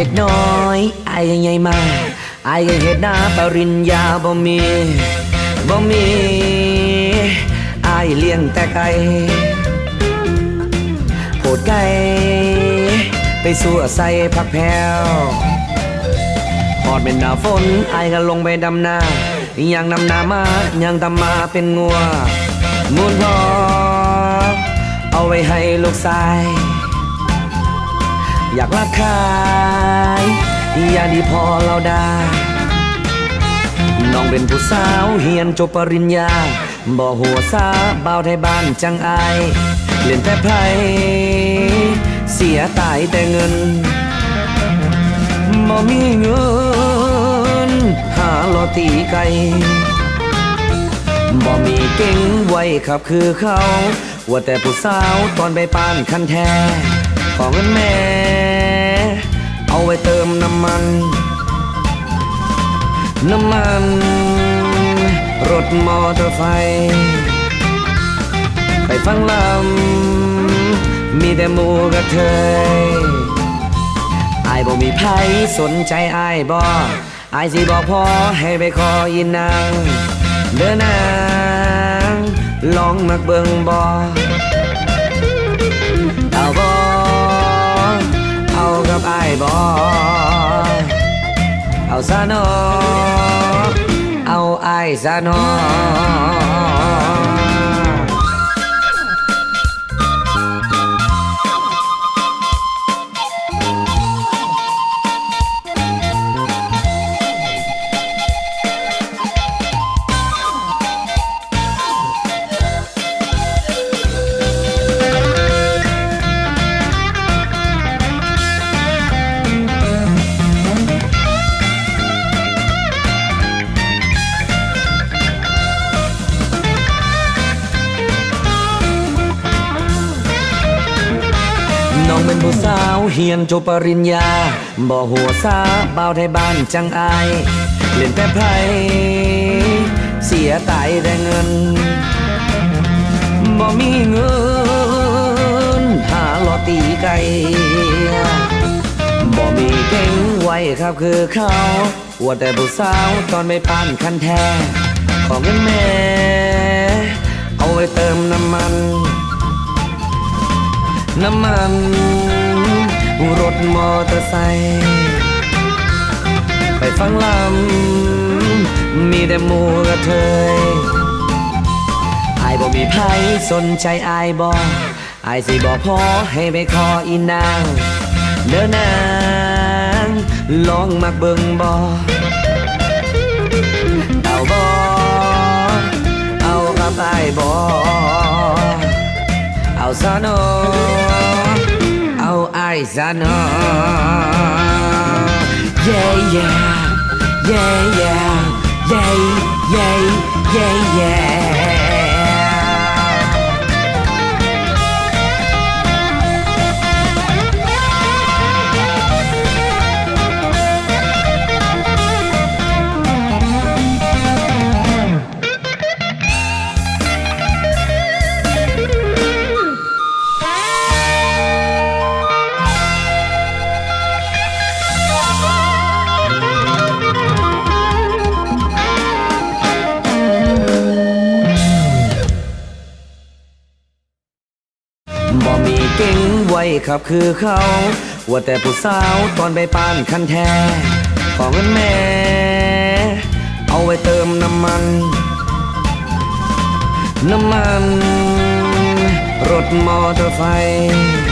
เด็กน้อยอายยังใหญ่มาอายก็เฮ็ดหน้าปริญญาบ่มีบ่มีอายเลี้ยงแต่ไก่โพดไก่ไปสู่ใส่ผักแพวพอดเป็นหน้าฝนอายก็ลงไปดำนายังนำนามายังตำมาเป็นงัวมูลพอเอาไว้ให้ลูกชาย อยากรักใครอย่าดีพอเราได้น้องเป็นผู้สาวเฮียนจบปริญญา บ่หัวซาเบาไทยบ้านจังไอเล่นแต่ไพ่เสียตายแต่เงินบ่มีเงิน หาลอตีไก่บ่มีเก่งไว้ขับคือเขา ว่าแต่ผู้สาวตอนไปปานคันแท้ของเงินแม่ รถมอเตอร์ไซค์ไปฟังลำ มีแต่หมูกระเทยอายบ่มีไผสนใจอายบ่อายสิบอกพ่อให้ไปขอยินนาง เดินนางลองมักเบิ่งบ่เอาบอเอากับไอ้ายบอเอาซะหนอ เอาไอ้ซะนอ น้องเป็นผู้สาวเฮียนจบปริญญา บ่หัวซาบ่าวไทยบ้านจังอาย เล่นแต่ไพเสียตายแต่เงิน บ่มีเงิน หาลอตีไก่บ่มีเก่งไว้ครับคือเขาว่าแต่ผู้สาวตอนไม่ปานคันแท้ ขอเงินแม่ เอาไว้เติมน้ำมัน น้ำมัน รถมอเตอร์ไซค์ไปฟังลำ มีแต่หมูกระเทยไอายบ่มีไผสนใจไอายบ่อายสิบอกพอให้ไปขออีนาง เดินนางลองมักเบิ่งบ่เอาบ่เอากับอายบ่เอาซะนอ เอาไอ้ายซะหนอ yeah yeah yeah yeah yeah yeah yeah yeah ขับคือเขา ว่าแต่ผู้สาวตอนไปปานคันแท้ของเงินแม่ เอาไว้เติมน้ำมัน น้ำมัน รถมอเตอร์ไซค์